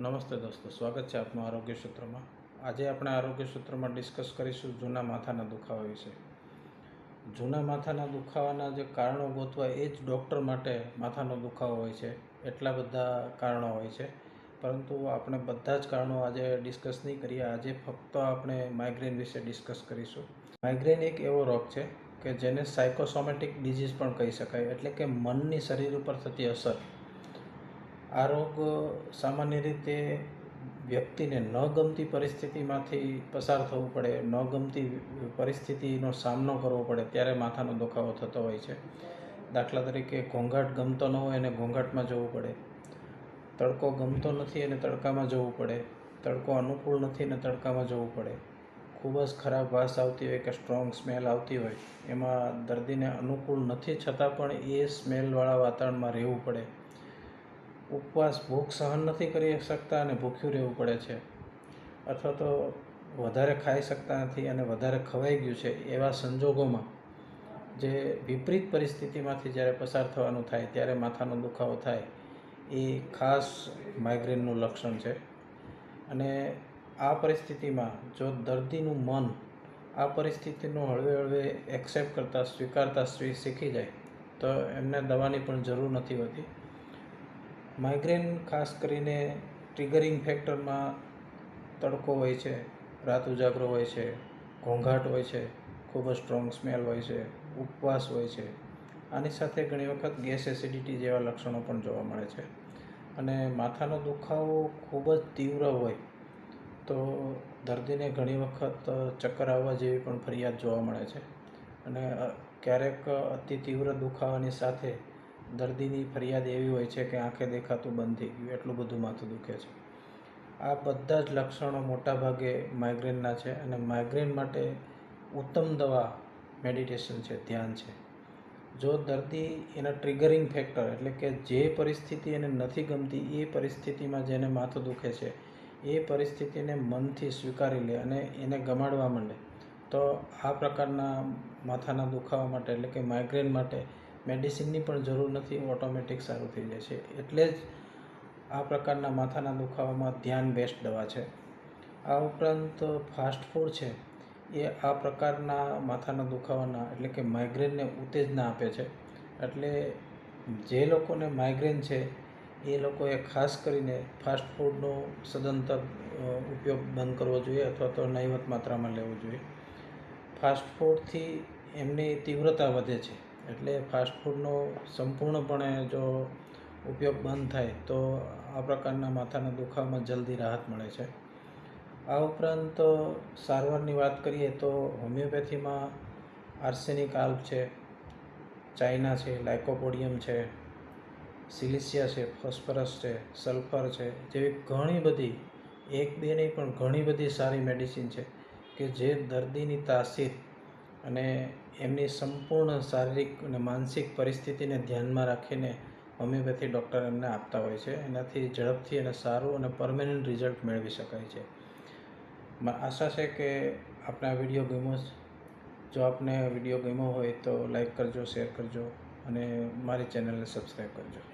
નમસ્તે દોસ્તો, સ્વાગત છે આપનું આરોગ્ય સૂત્રમાં. આજે આપણે આરોગ્ય સૂત્રમાં ડિસ્કસ કરીશું જૂના માથાના દુખાવા વિશે. જૂના માથાના દુખાવાના જે કારણો ગોતવા એ જ ડૉક્ટર માટે માથાનો દુખાવો હોય છે, એટલા બધા કારણો હોય છે. પરંતુ આપણે બધા જ કારણો આજે ડિસ્કસ નહીં કરીએ, આજે ફક્ત આપણે માઇગ્રેન વિશે ડિસ્કસ કરીશું. માઇગ્રેન એક એવો રોગ છે કે જેને સાયકોસોમેટિક ડિઝીઝ પણ કહી શકાય, એટલે કે મનની શરીર ઉપર થતી અસર. આ રોગ સામાન્ય રીતે વ્યક્તિને ન ગમતી પરિસ્થિતિમાંથી પસાર થવું પડે ન ગમતી પરિસ્થિતિનો સામનો કરવો પડે, ત્યારે માથાનો દુખાવો થતો હોય છે. દાખલા તરીકે ઘોંઘાટ ગમતો ન હોય અને ઘોંઘાટમાં જવું પડે. તડકો ગમતો નથી અને તડકામાં જવું પડે. તડકો અનુકૂળ નથી અને તડકામાં જવું પડે. ખૂબ જ ખરાબ વાસ આવતી હોય કે સ્ટ્રોંગ સ્મેલ આવતી હોય, એમાં દર્દીને અનુકૂળ નથી છતાં પણ એ સ્મેલવાળા વાતાવરણમાં રહેવું પડે. ઉપવાસ ભૂખ સહન નથી કરી શકતા અને ભૂખ્યું રહેવું પડે છે. અથવા તો વધારે ખાઈ શકતા નથી અને વધારે ખવાઈ ગયું છે એવા સંજોગોમાં જે વિપરીત પરિસ્થિતિમાંથી જ્યારે પસાર થવાનું થાય ત્યારે માથાનો દુખાવો થાય એ ખાસ માઇગ્રેનનું લક્ષણ છે. અને આ પરિસ્થિતિમાં જો દર્દીનું મન આ પરિસ્થિતિનું હળવે હળવે એક્સેપ્ટ કરતાં, સ્વીકારતા શીખી જાય તો એમને દવાની પણ જરૂર નથી હોતી. માઇગ્રેન ખાસ કરીને ટ્રિગરિંગ ફેક્ટરમાં તડકો હોય છે, રાત ઉજાગરો હોય છે, ઘોંઘાટ હોય છે, ખૂબ જ સ્ટ્રોંગ સ્મેલ હોય છે, ઉપવાસ હોય છે. આની સાથે ઘણી વખત ગેસ એસિડિટી જેવા લક્ષણો પણ જોવા મળે છે. અને માથાનો દુખાવો ખૂબ જ તીવ્ર હોય તો દર્દીને ઘણી વખત ચક્કર આવવા જેવી પણ ફરિયાદ જોવા મળે છે. અને ક્યારેક અતિ તીવ્ર દુખાવાની સાથે દર્દીની ફરિયાદ એવી હોય છે કે આંખે દેખાતું બંધ થઈ ગયું, એટલું બધું માથું દુખે છે. આ બધા જ લક્ષણો મોટાભાગે માઇગ્રેનના છે અને માઇગ્રેન માટે ઉત્તમ દવા મેડિટેશન છે, ધ્યાન છે. જો દર્દી એના ટ્રિગરિંગ ફેક્ટર એટલે કે જે પરિસ્થિતિ એને નથી ગમતી, એ પરિસ્થિતિમાં જેને માથું દુખે છે, એ પરિસ્થિતિને મનથી સ્વીકારી લે અને એને ગમાડવા માંડે, તો આ પ્રકારના માથાના દુખાવા માટે એટલે કે માઇગ્રેન માટે મેડિસિનની પણ જરૂર નથી, ઓટોમેટિક સારું થઈ જાય છે. એટલે જ આ પ્રકારના માથાના દુખાવામાં ધ્યાન બેસ્ટ દવા છે. આ ઉપરાંત ફાસ્ટ ફૂડ છે, એ આ પ્રકારના માથાના દુખાવાના એટલે કે માઇગ્રેનને ઉત્તેજના આપે છે. એટલે જે લોકોને માઇગ્રેન છે, એ લોકોએ ખાસ કરીને ફાસ્ટ ફૂડનો સદંતર ઉપયોગ બંધ કરવો જોઈએ અથવા તો નહિવત માત્રામાં લેવો જોઈએ. ફાસ્ટ ફૂડથી એમની તીવ્રતા વધે છે. એટલે ફાસ્ટફૂડનો સંપૂર્ણપણે જો ઉપયોગ બંધ થાય તો આ પ્રકારના માથાના દુખાવામાં જલ્દી રાહત મળે છે. આ ઉપરાંત સારવારની વાત કરીએ તો હોમિયોપેથીમાં આર્સેનિક આલ્પ છે, ચાઇના છે, લાઇકોપોડિયમ છે, સિલિસિયા છે, ફોસ્ફરસ છે, સલ્ફર છે, જેવી ઘણી બધી, એક બે નહીં પણ ઘણી બધી સારી મેડિસિન છે કે જે દર્દીની તાસીર અને એમની સંપૂર્ણ શારીરિક અને માનસિક પરિસ્થિતિને ધ્યાનમાં રાખીને હોમિયોપેથી ડૉક્ટર એમને આપતા હોય છે. એનાથી ઝડપથી અને સારું અને પરમેનન્ટ રિઝલ્ટ મેળવી શકાય છે. આશા છે કે આપણે આ વીડિયો ગમ્યો જો આપને વીડિયો ગમ્યો હોય તો લાઈક કરજો, શેર કરજો અને મારી ચેનલને સબસ્ક્રાઈબ કરજો.